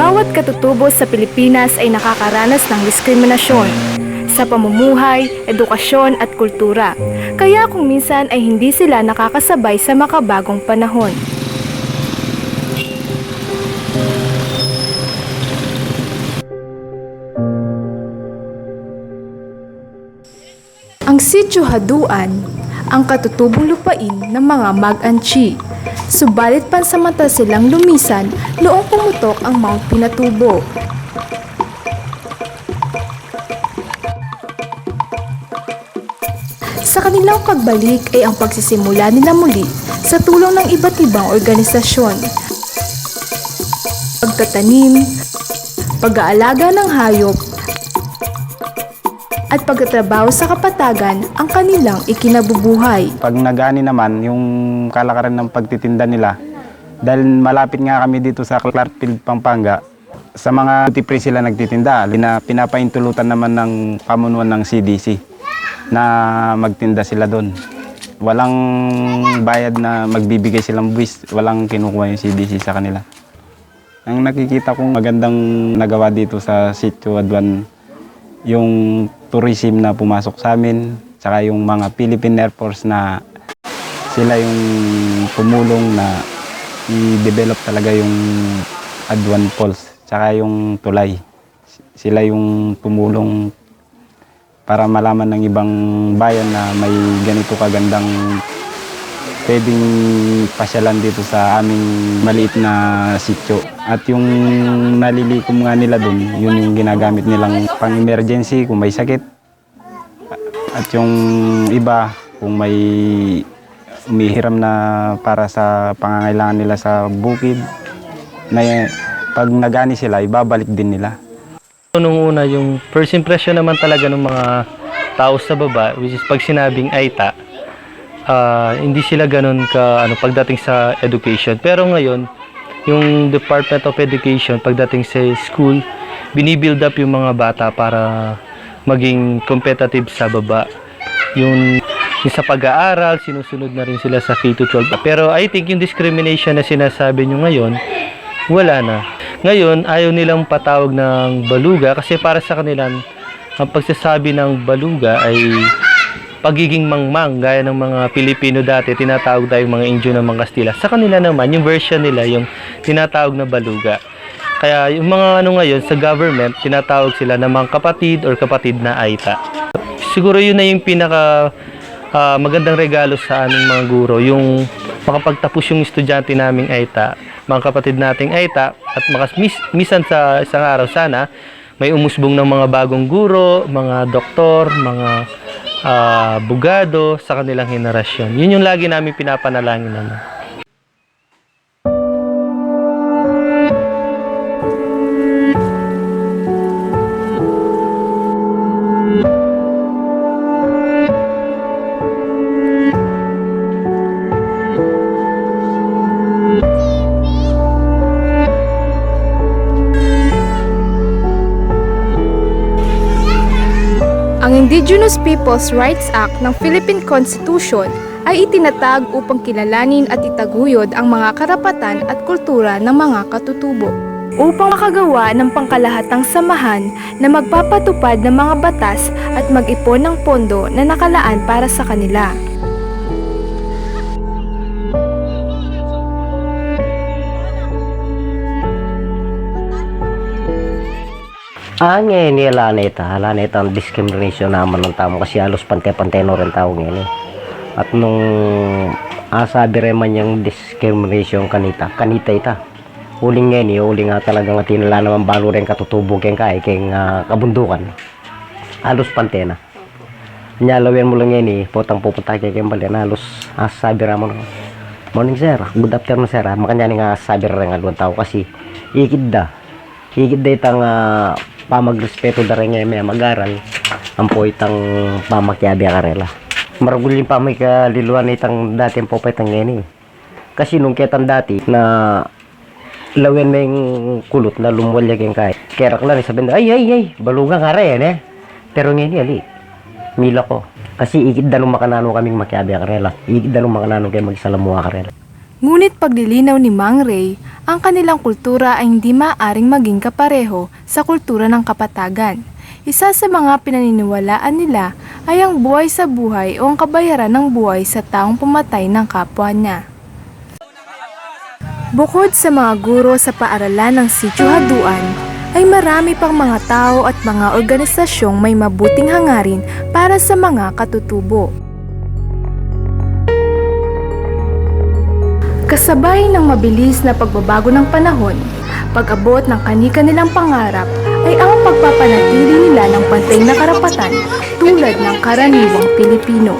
Bawat katutubo sa Pilipinas ay nakakaranas ng diskriminasyon sa pamumuhay, edukasyon at kultura. Kaya kung minsan ay hindi sila nakakasabay sa makabagong panahon. Ang sityo Haduan, ang katutubong lupain ng mga Mag-Anchi. Subalit pansamanta silang lumisan noong pumutok ang Mount Pinatubo. Sa kanilang pagbalik ay ang pagsisimula nila muli sa tulong ng iba't ibang organisasyon. Pagtatanim, pag-aalaga ng hayop, at pagtatrabaho sa kapatagan ang kanilang ikinabubuhay. Pag nagani naman, yung kalakaran ng pagtitinda nila, dahil malapit nga kami dito sa Clarkfield, Pampanga, sa mga duty sila nagtitinda, lina, pinapaintulutan naman ng pamunuan ng CDC na magtinda sila doon. Walang bayad na magbibigay silang buwis, walang kinukuha yung CDC sa kanila. Ang nakikita kong magandang nagawa dito sa Sitio Aduan, yung tourism na pumasok sa amin, tsaka yung mga Philippine Air Force na sila yung tumulong na i-develop talaga yung Aduan Falls, tsaka yung tulay. Sila yung tumulong para malaman ng ibang bayan na may ganito kagandang pwedeng pasyalan dito sa aming maliit na sityo. At yung nalilikom nga nila doon, yun yung ginagamit nilang pang-emergency kung may sakit. At yung iba, kung may umihiram na para sa pangangailangan nila sa bukid, na pag nagani sila, ibabalik din nila. Nung una, yung first impression naman talaga ng mga tao sa baba, which is pag sinabing Aita, ah, hindi sila ganun ka ano pagdating sa education. Pero ngayon, yung Department of Education pagdating sa school, binibuild up yung mga bata para maging competitive sa baba. Yung, yung sa pag-aaral, sinusunod na rin sila sa K-12. Pero I think yung discrimination na sinasabi nyo ngayon, wala na. Ngayon, ayaw nilang patawag ng baluga kasi para sa kanila, ang pagsasabi ng baluga ay pagiging mangmang gaya ng mga Pilipino dati tinatawag tayong mga Indio ng mga Kastila. Sa kanila naman, yung version nila yung tinatawag na baluga. Kaya yung mga ano ngayon sa government, tinatawag sila na mga kapatid or kapatid na Aita. Siguro yun na yung pinaka ah, magandang regalo sa aming mga guro, yung makapagtapos yung estudyante naming Aita, mga kapatid nating Aita, at makas mis, misan sa isang araw sana, may umusbong ng mga bagong guro, mga doktor, mga ah, bugado sa kanilang henerasyon. Yun yung lagi namin pinapanalangin naman. Indigenous Peoples' Rights Act ng Philippine Constitution ay itinatag upang kilalanin at itaguyod ang mga karapatan at kultura ng mga katutubo upang makagawa ng pangkalahatang samahan na magpapatupad ng mga batas at mag-ipon ng pondo na nakalaan para sa kanila. Ah, ngayon ni ala nita, ala nita ang discrimination naman ng tao kasi halos pantay-pantay no rin tao ngayon eh. At nung asabi rin man yung discrimination kanita, kanita ita. Uling ngayon eh, uling nga talaga nga tinala naman balo rin katutubo keng kay keng ah, kabundukan. Halos pantay na. Nyalawin mo lang ngayon eh, potang pupunta kay keng bali na halos asabi rin mo Morning sir, good afternoon sir. ah. Makanya nga sabi rin nga tao kasi ikid da higit day tang uh, pamagrespeto da rin may magaral ang po itang pamakyabi karela. Marugulin pa may kaliluan itang dati ang po itang ngeni. Kasi nung ketan dati na lawin may kulot na lumwalya keng kay kerak lang sabihin ay ay ay baluga nga rin eh. Pero ngeni ali mila ko. Kasi ikit danong makanano kaming makyabi karela. Ikit danong makanano kayo magsalamuha karela. Ngunit paglilinaw ni Mang Ray, ang kanilang kultura ay hindi maaring maging kapareho sa kultura ng kapatagan. Isa sa mga pinaniniwalaan nila ay ang buhay sa buhay o ang kabayaran ng buhay sa taong pumatay ng kapwa niya. Bukod sa mga guro sa paaralan ng Sitio Haduan, ay marami pang mga tao at mga organisasyong may mabuting hangarin para sa mga katutubo. Kasabay ng mabilis na pagbabago ng panahon, pag-abot ng kani-kanilang pangarap ay ang pagpapanatili nila ng pantay na karapatan tulad ng karaniwang Pilipino.